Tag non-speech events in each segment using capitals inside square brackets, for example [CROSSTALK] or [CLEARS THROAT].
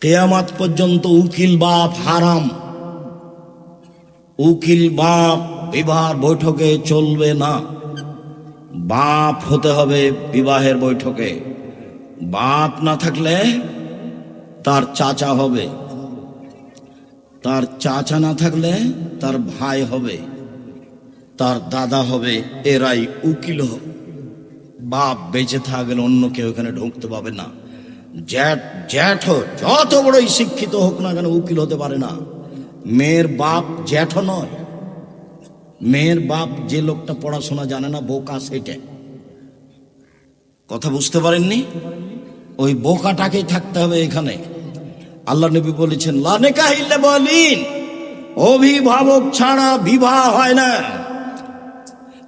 কেয়ামাত পর্যন্ত উকিল বাপ হারাম। উকিল বাপ বিবাহ বৈঠকে চলবে না। বাপ হতে হবে বিবাহের বৈঠকে। বাপ না থাকলে তার চাচা হবে। তার চাচা না থাকলে তার ভাই হবে। তার দাদা হবে, এরাই উকিল। বাপ বেঁচে থাকলে অন্য কেউ এখানে ঢুকতে পাবে না। জ্যাঠ জ্যাঠ যত বড়ই শিক্ষিত হোক না কেন উকিল হতে পারে না। মেয়ের বাপ জ্যাঠ নয়। মেয়ের বাপ যে লোকটা পড়াশোনা জানে না, বোকা সেটে। কথা বুঝতে পারেননি? ওই বোকাটাকেই থাকতে হবে এখানে। আল্লাহ নবী বলেছেন লানেকা হিল্লে বলিন। অভিভাবক ছাড়া বিবাহ হয় না।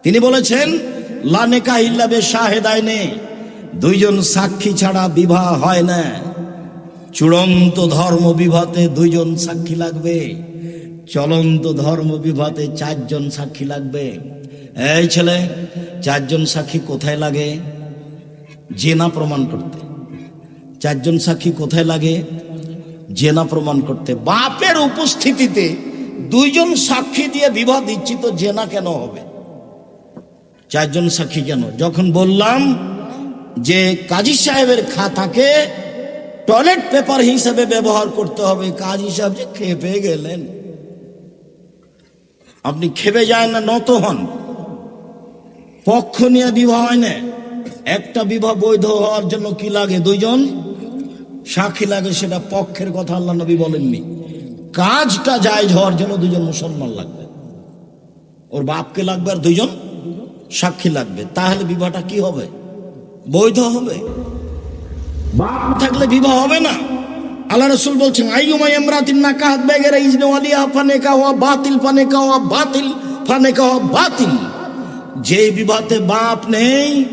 তিনি বলেছেন লানেকা ইল্লাবে শাহেদায় নেই দুইজন সাক্ষী ছাড়া বিবাহ হয় না। চূড়ান্ত ধর্ম বিভাতে দুইজন সাক্ষী লাগবে। চলন্ত ধর্ম বিভাতে চারজন সাক্ষী লাগবে। এই ছেলে, চারজন সাক্ষী কোথায় লাগে? জেনা প্রমাণ করতে। চারজন সাক্ষী কোথায় লাগে? জেনা প্রমাণ করতে। বাপের উপস্থিতিতে দুইজন সাক্ষী দিয়ে বিবাহ দিচ্ছি তো জেনা কেন হবে? চারজন সাক্ষী কেন? যখন বললাম যে কাজী সাহেবের খাতাকে টয়লেট পেপার হিসেবে ব্যবহার করতে হবে। কাজী সাহেব যে খেপে গেলেন। আপনি খেপে যায় না, নত হন। পক্ষ নিয়ে বিবাহ হয় না। একটা বিবাহ বৈধ হওয়ার জন্য কি লাগে দুইজন? সাক্ষী লাগে সেটা পক্ষের কথা আল্লাহ নবী বলেননি। কাজটা জায়জ হওয়ার জন্য দুজন মুসলমান লাগবে। ওর বাপকে লাগবে আর দুইজন সাক্ষী লাগবে। তাহলে বিবাহটা কি হবে? বৈধ হবে। বাপ থাকলে বিবাহ হবে না। আল্লাহ রসুল বলছেন, আইয়ুমা ইমরাতিন নাকাহাত বেগেরা ইজনে ওয়ালিয়া ফানেকা হওয়া বাতিল, ফানেকা হওয়া বাতিল, ফানেকা হওয়া বাতিল। যে বিবাহতে বাপ নেই,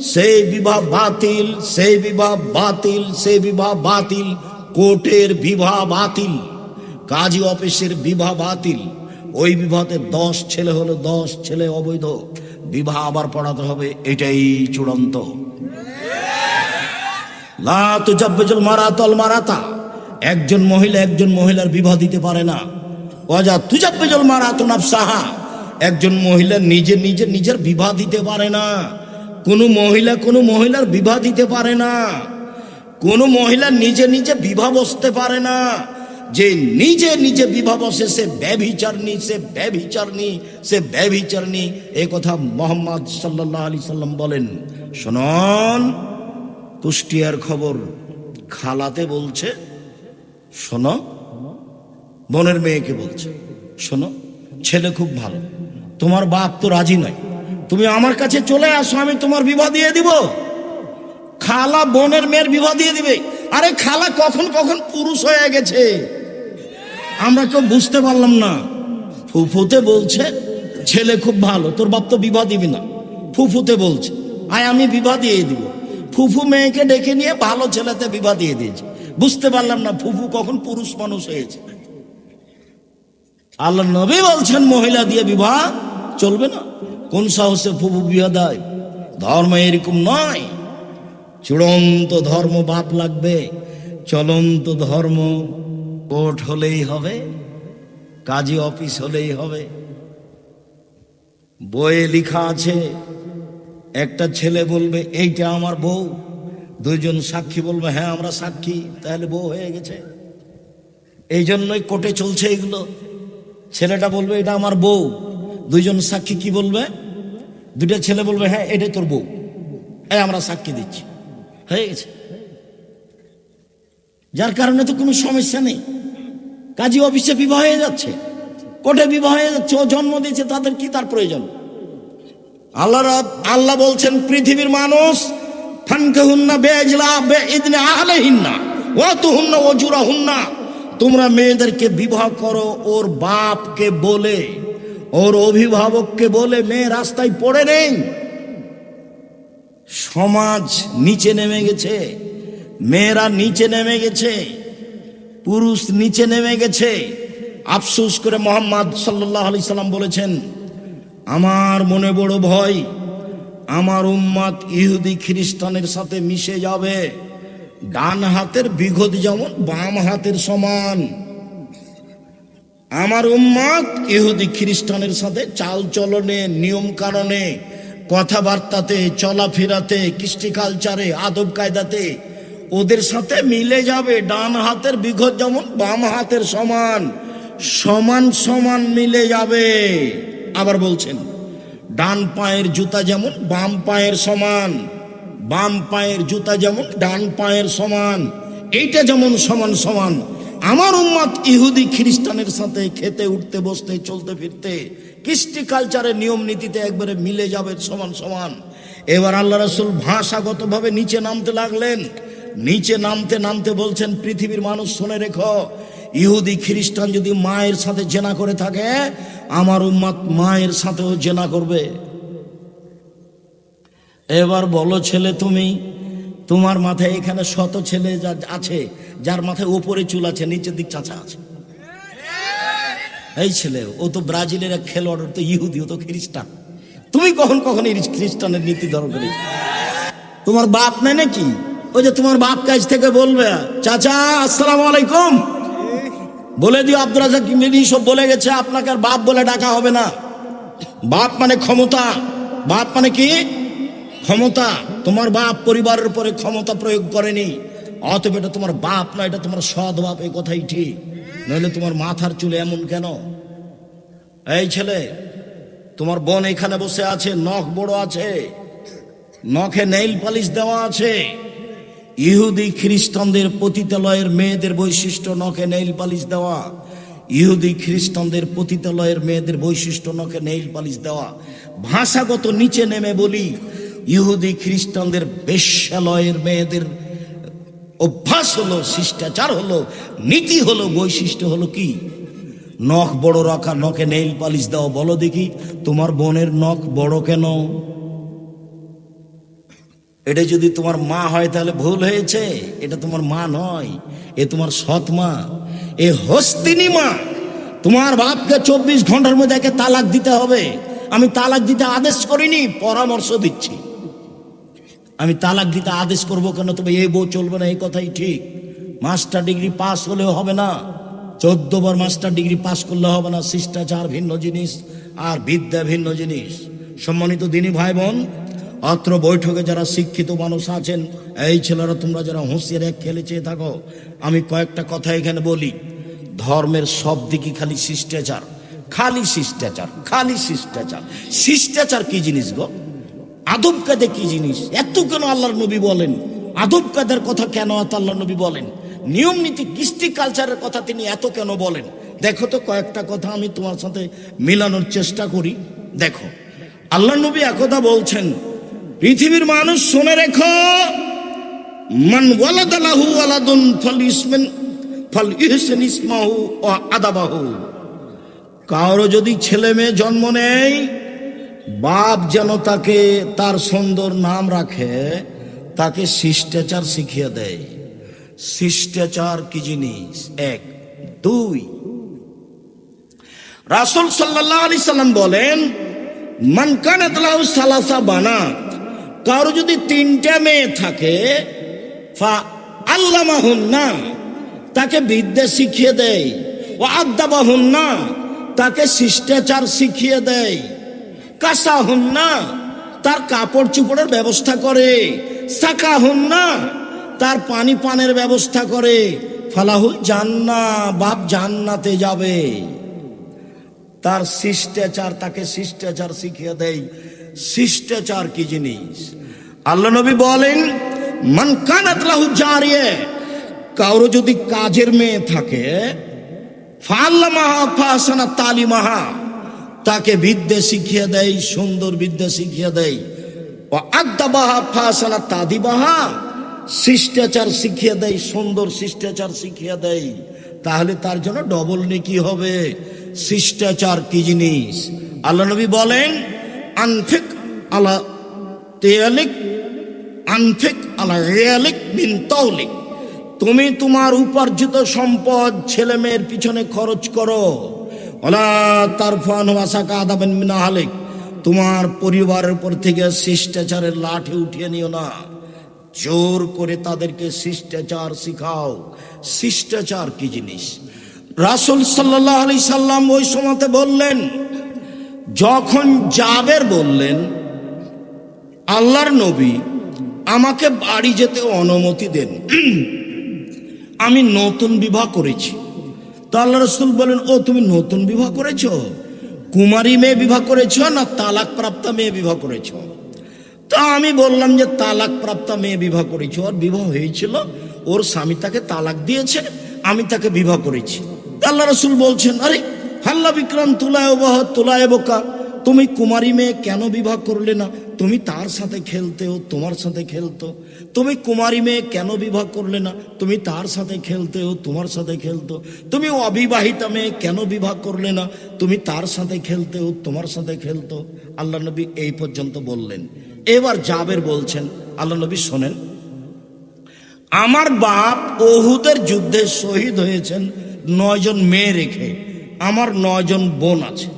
সেই বিবাহ বাতিল, সেই বিবাহ বাতিল, সেই বিবাহ বাতিল, কোর্টের বিবাহ বাতিল, কাজী অফিসের বিবাহ বাতিল। ওই বিবাহতে দশ ছেলে হলো দশ ছেলে অবৈধ। বিবাহ আবার পড়াতে হবে, এটাই চূড়ান্ত। মারাতা। একজন মহিলা একজন মহিলার বিবাহ দিতে পারে না। অজা তুজাব্বিজুল মারাতু নাফসাহা। একজন মহিলা নিজে নিজে নিজের বিবাহ দিতে পারে না। কোনো মহিলা কোনো মহিলার বিবাহ দিতে পারে না। কোনো মহিলা নিজে নিজে বিবাহ বসতে পারে না। যে নিজে নিজে বিবাহ বসে, সে ব্যভিচারনি সে ব্যভিচারনি সে ব্যভিচারনি এ কথা মোহাম্মদ সাল্লাহ আলি সাল্লাম বলেন। শোনন। কুষ্টিয়ার খবর খালাতে বলছে, শোনো, বোনের মেয়েকে বলছে, শোনো, ছেলে খুব ভালো, তোমার বাপ তো রাজি নয়, তুমি আমার কাছে চলে আসো, আমি তোমার বিবাহ দিয়ে দিব। খালা বোনের মেয়ের বিবাহ দিয়ে দিবে। আরে খালা কখন কখন পুরুষ হয়ে গেছে, আমরা কেউ বুঝতে পারলাম না। ফুফুতে বলছে, ছেলে খুব ভালো, তোর বাপ তো বিবাহ দিবি না। ফুফুতে বলছে, আয় আমি বিবাহ দিয়ে দিব। ফুফু মেয়েকে ডেকে নিয়ে ভালো ছেলেতে বিবাহ দিয়ে দিয়েছে। বুঝতে পারলাম না ফুফু কখন পুরুষ মানুষ হয়েছে। আল্লাহ নবী বলছেন, মহিলা দিয়ে বিবাহ চলবে না। কোন সাহসে ফুফু বিবাহ দেয়? ধর্ম এরকম নয়। চূড়ান্ত ধর্ম বাপ লাগবে। চলন্ত ধর্ম কোর্ট হলেই হবে, কাজী অফিস হলেই হবে। বইয়ে লেখা আছে একটা ছেলে বলবে, এইটা আমার বউ। দুইজন সাক্ষী বলবে হ্যাঁ আমরা সাক্ষী, তাহলে বউ হয়ে গেছে। এই জন্যই কোর্টে চলছে এগুলো। ছেলেটা বলবে, এটা আমার বউ। দুইজন সাক্ষী কি বলবে? দুটা ছেলে বলবে হ্যাঁ এটাই তোর বউ। এই, আমরা সাক্ষী দিচ্ছি। হয়ে গেছে। যার কারণে তো কোনো সমস্যা নেই। কাজী অফিসে বিবাহ হয়ে যাচ্ছে, কোর্টে বিবাহ হয়ে যাচ্ছে, ও জন্ম দিয়েছে, তাদের কি তার প্রয়োজন? আল্লাহ আল্লাহ বলছেন, পৃথিবীর মানুষ ফানকে হুন্না বেজলা বে ইদনে আহলে হিন্না ও তো হুন্না অজুরা হুন্না তোমরা মেয়েদেরকে বিবাহ করো, ওর বাপকে বলে, ওর অভিভাবককে বলে, মেয়ে রাস্তায় পড়ে নেই। সমাজ নিচে নেমে গেছে, মেয়েরা নিচে নেমে গেছে, পুরুষ নিচে নেমে গেছে। আফসোস করে মোহাম্মদ সাল্লাহ আলি সাল্লাম বলেছেন আমার মনে বড় ভয়, আমার উম্মাদ ইহুদি খ্রিস্টানের সাথে মিশে যাবে। ডান হাতের বিঘত যেমন, বাম হাতের সমান। আমার উম্মত ইহুদি খ্রিস্টানের সাথে চাল চলনে নিয়ম কারণে কথাবার্তাতে, চলাফেরাতে, কৃষ্টি কালচারে, আদব কায়দাতে ওদের সাথে মিলে যাবে। ডান হাতের বিঘত যেমন, বাম হাতের সমান সমান সমান মিলে যাবে। আবার বলছেন, ডান পায়ের জুতা যেমন, বাম পায়ের সমান, বাম পায়ের জুতা যেমন, ডান পায়ের সমান, এইটা যেমন সমান সমান, আমার উম্মাদ ইহুদি খ্রিস্টানের সাথে খেতে, উঠতে, বসতে, চলতে, ফিরতে, কৃষ্টি কালচারের নিয়ম নীতিতে একবারে মিলে যাবে সমান সমান। এবার আল্লাহ রসুল ভাষাগতভাবে নিচে নামতে লাগলেন। নিচে নামতে নামতে বলছেন, পৃথিবীর মানুষ শুনে রেখো ইহুদি খ্রিস্টান যদি মায়ের সাথে জেনা করে থাকে, আমার উম্মাদ মায়ের সাথেও জেনা করবে। এবার বলো ছেলে তুমি, তোমার মাথায় এখানে শত ছেলে যা আছে, যার মাথায় ওপরে চুল আছে, নিচের দিক চাচা আছে। এই ছেলে, ও তো ব্রাজিলের এক খেলোয়াড় তো ইহুদি, ও তো খ্রিস্টান। তুমি কখন কখন খ্রিস্টানের নীতি ধরো করিস তোমার বাপ নেই নাকি? ওই যে তোমার বাপ কাছ থেকে বলবে, চাচা, আসসালাম আলাইকুম। বলে দিও আব্দুল রাজাক সব বলে গেছে, আপনাকে আর বাপ বলে ডাকা হবে না। বাপ মানে ক্ষমতা, বাপ মানে কি? ক্ষমতা। তোমার বাপ পরিবারের উপরে ক্ষমতা প্রয়োগ করেনি, অতএব এটা তোমার বাপ না, এটা তোমার সৎ বাপ, এই কথাই ঠিক। নইলে তোমার মাথার চুলে এমন কেন? এই ছেলে, তোমার বোন এখানে বসে আছে, নখ বড় আছে, নখে নেইল পালিশ দেওয়া আছে। ইহুদি খ্রিস্টানদের পতিতালয়ের মেয়েদের বৈশিষ্ট্য, নখে নেইল পালিশ দেওয়া। ইহুদি খ্রিস্টানদের পতিতালয়ের মেয়েদের বৈশিষ্ট্য, নখে নেইল পালিশ দেওয়া। ভাষাগত নিচে নেমে বলি, ইহুদি খ্রিস্টানদের বেশ্যালয়ের মেয়েদের অভ্যাস হলো, শিষ্টাচার হলো, নীতি হলো, বৈশিষ্ট্য হলো কি? নখ বড় রাখা, নখে নেইল পালিশ দাও বলো দেখি, তোমার বোনের নখ বড় কেন? এটা যদি তোমার মা হয় তাহলে ভুল হয়েছে, এটা তোমার মা নয়, এ তোমার সৎ মা, এ হস্তিনী মা। তোমার বাপকে চব্বিশ ঘণ্টার মধ্যে একে তালাক দিতে হবে। আমি তালাক দিতে আদেশ করিনি, পরামর্শ দিচ্ছি। আমি তালাক দিতে আদেশ করব কেন? তবে এই বউ চলবে না, এই কথাই ঠিক। মাস্টার ডিগ্রি পাস হলেও হবে না। চোদ্দ বার মাস্টার ডিগ্রি পাস করলে হবে না। শিষ্টাচার ভিন্ন জিনিস আর বিদ্যা ভিন্ন জিনিস। সম্মানিত দিনী ভাই বোন অত্র বৈঠকে যারা শিক্ষিত মানুষ আছেন, এই ছেলেরা তোমরা যারা হুঁশিয়ার এক খেলে চেয়ে থাকো, আমি কয়েকটা কথা এখানে বলি। ধর্মের সব দিকই খালি শিষ্টাচার খালি শিষ্টাচার খালি শিষ্টাচার। শিষ্টাচার কি জিনিস গো? আদব কাদে কি জিনিস? এত কেন আল্লাহর নবী বলেন? আদব কাদের কথা কেন এত আল্লাহর নবী বলেন? নিয়ম নীতি, কৃষ্টি কালচারের কথা তিনি এত কেন বলেন? দেখো তো কয়েকটা কথা আমি তোমার সাথে মিলানোর চেষ্টা করি। দেখো আল্লাহ নবী একথা বলছেন পৃথিবীর মানুষ শুনে রেখো, মান ওয়ালাদালাহু ওয়ালাদুন ফল ইসমাহু ও আদাবাহু। কারও যদি ছেলে মেয়ে জন্ম নেয়, বাপ যেন তাকে তার সুন্দর নাম রাখে, তাকে শিষ্টাচার শিখিয়ে দেয়। শিষ্টাচার কি জিনিস? এক। দুই। রাসুল সাল্লাহ আলি সাল্লাম বলেন মানকানাত লাহু সালাসা বানাত কারও যদি তিনটা মেয়ে থাকে, ফা না তাকে বিদ্যা শিখিয়ে দেয়। ও আদাবাহুন না তাকে শিষ্টাচার শিখিয়ে দেয়। কাসা হন না তার কাপড় চুপড়ের ব্যবস্থা করে। সাকা হন না তার পানি পানের ব্যবস্থা করে। ফালাহুল জান্না, বাপ জান্নাতে যাবে। তার শিষ্টাচার, তাকে শিষ্টাচার শিখিয়ে দেয়। শিষ্টাচার কি জিনিস? আল্লাহ নবী বলেন, মান কানাত লাহু জারিয়ে কারও যদি কাজের মেয়ে থাকে তাকে বিদ্যে শিখিয়ে দেয়, সুন্দর বিদ্যা শিখিয়ে দেয়। ও শিষ্টাচার শিখিয়ে দেয়, সুন্দর শিষ্টাচার শিখিয়ে দেয়। তাহলে তার জন্য ডবল নেকি হবে। শিষ্টাচার কি জিনিস? আল্লাহ নবী বলেন আনফিক আলা তেয়ালিক, আনফিক আলা রেয়ালিক বিন তৌলিক। তুমি তোমার উপার্জিত সম্পদ ছেলে মেয়ের পিছনে খরচ করো। ওলা তার ফান আদাবেন মিনা হালিক তোমার পরিবারের উপর থেকে শিষ্টাচারের লাঠি উঠিয়ে নিও না। জোর করে তাদেরকে শিষ্টাচার শিখাও। শিষ্টাচার কি জিনিস? রাসুল সাল্লাহ আলি সাল্লাম ওই সময়তে বললেন যখন জাবের বললেন, আল্লাহর নবী আমাকে বাড়ি যেতে অনুমতি দেন। [CLEARS THROAT] আমি নতুন বিবাহ করেছি। তো আল্লাহ রসুল বলেন ও, তুমি নতুন বিবাহ করেছ? কুমারী মেয়ে বিবাহ করেছ না তালাক প্রাপ্তা মেয়ে বিবাহ করেছ? তা আমি বললাম যে তালাক প্রাপ্তা মেয়ে বিবাহ করেছ। ওর বিবাহ হয়েছিল, ওর স্বামী তাকে তালাক দিয়েছে, আমি তাকে বিবাহ করেছি। আল্লাহ রসুল বলছেন, আরে হাল্লা বিক্রাম তুলায় বহ তুলায় বোকা। তুমি কুমারী মেয়ে কেন বিবাহ করলে না? তুমি তার সাথে খেলতেও তোমার সাথে খেলতো। তুমি কুমারী মেয়ে কেন বিবাহ করলে না? তুমি তার সাথে খেলতেও তোমার সাথে খেলতো। তুমি অবিবাহিতা মেয়ে কেন বিবাহ করলে না? তুমি তার সাথে খেলতেও তোমার সাথে খেলতো। আল্লাহ নবী এই পর্যন্ত বললেন। এবার জাবের বলছেন, আল্লাহ নবী শোনেন। আমার বাপ ওহুদের যুদ্ধে শহীদ হয়েছেন, নয়জন মেয়ে রেখে। আমার নয়জন বোন আছে।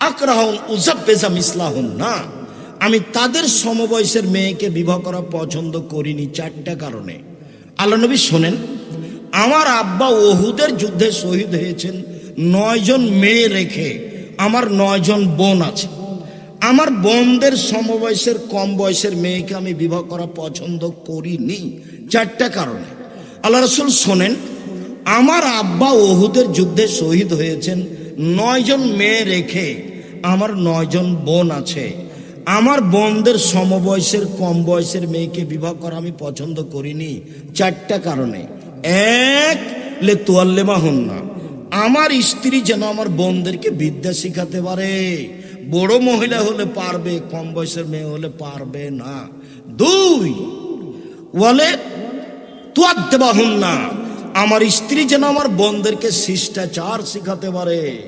আকরাহন উজাব্বেজাম ইসলাহন না। আমি তাদের সমবয়সের মেয়েকে বিবাহ করা পছন্দ করিনি চারটা কারণে। আল্লাহ নবী শোনেন, আমার আব্বা ওহুদের যুদ্ধে শহীদ হয়েছেন, নয়জন মেয়ে রেখে আমার নয়জন বোন আছে। আমার বোনদের সমবয়সের কম বয়সের মেয়েকে আমি বিবাহ করা পছন্দ করিনি, চারটা কারণে। আল্লাহ রসুল শোনেন আমার আব্বা ওহুদের যুদ্ধে শহীদ হয়েছেন। নয়জন মেয়ে রেখে আমার নয়জন বোন আছে। আমার বোনদের সমবয়সের কম বয়সের মেয়েকে বিবাহ করা আমি পছন্দ করিনি চারটা কারণে। এক, লে তোয়াল্লেমা হন না আমার স্ত্রী যেন আমার বোনদেরকে বিদ্যা শিখাতে পারে। বড় মহিলা হলে পারবে কম বয়সের মেয়ে হলে পারবে না। দুই বলে তুয়াদ্দেবাহুন না আমার স্ত্রী যেন আমার বোনদেরকে শিষ্টাচার শিখাতে পারে।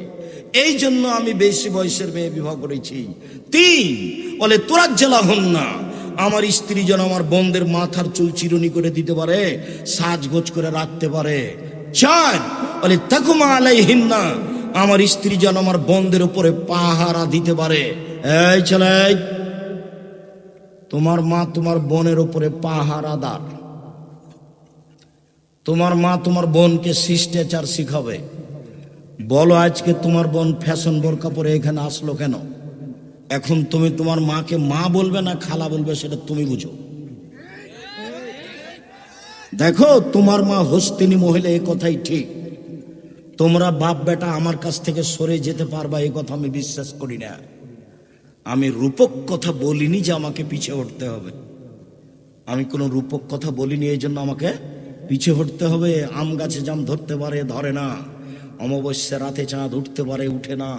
এই জন্য আমি বেশি বয়সের মেয়ে বিবাহ করেছি। তিন, বলে, তোরা জেলা হন না। আমার স্ত্রী যেন আমার বোনদের মাথার চুল চিরুনি করে দিতে পারে, সাজগোজ করে রাখতে পারে। চার, বলে, তাকুমা আলাই হিন্না আমার স্ত্রী যেন আমার বোনদের উপরে পাহারা দিতে পারে। এই ছেলে, তোমার মা তোমার বোনের উপরে পাহারাদার। তোমার মা তোমার বোনকে শিষ্টাচার শিখাবে। বলো আজকে তোমার বোন ফ্যাশন বোরকা পরে এখানে আসলো কেন? এখন তুমি তোমার মাকে মা বলবে না খালা বলবে সেটা তুমি বুঝো। দেখো, তোমার মা হস্তিনী মহিলা এই কথাই ঠিক। তোমরা বাপ বেটা আমার কাছ থেকে সরে যেতে পারবা এই কথা আমি বিশ্বাস করি না। আমি রূপক কথা বলিনি যে আমাকে পিছিয়ে উঠতে হবে। আমি কোনো রূপক কথা বলিনি, এই জন্য আমাকে পিছিয়ে হটতে হবে, আম গাছে জাম ধরতে পারে, ধরে না। অমাবস্যা রাতে চাঁদ উঠতে পারে, উঠে না।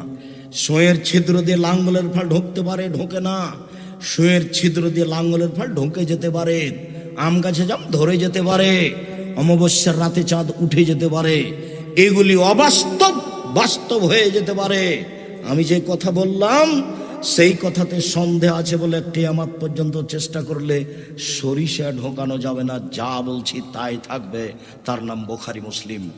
সোয়ের ছিদ্র দিয়ে লাঙ্গলের ফাল ঢুকতে পারে, ঢোকে না। সোয়ের ছিদ্র দিয়ে লাঙ্গলের ফাল ঢুকে যেতে পারে, আম গাছে জাম ধরে যেতে পারে। অমাবস্যার রাতে চাঁদ উঠে যেতে পারে, এগুলি অবাস্তব, বাস্তব হয়ে যেতে পারে। আমি যে কথা বললাম সেই কথাতে সন্দেহ আছে বলে কেয়ামাত পর্যন্ত চেষ্টা করলে সরিষা ঢোকানো যাবে না। যা বলছি তাই থাকবে। তার নাম বোখারি মুসলিম।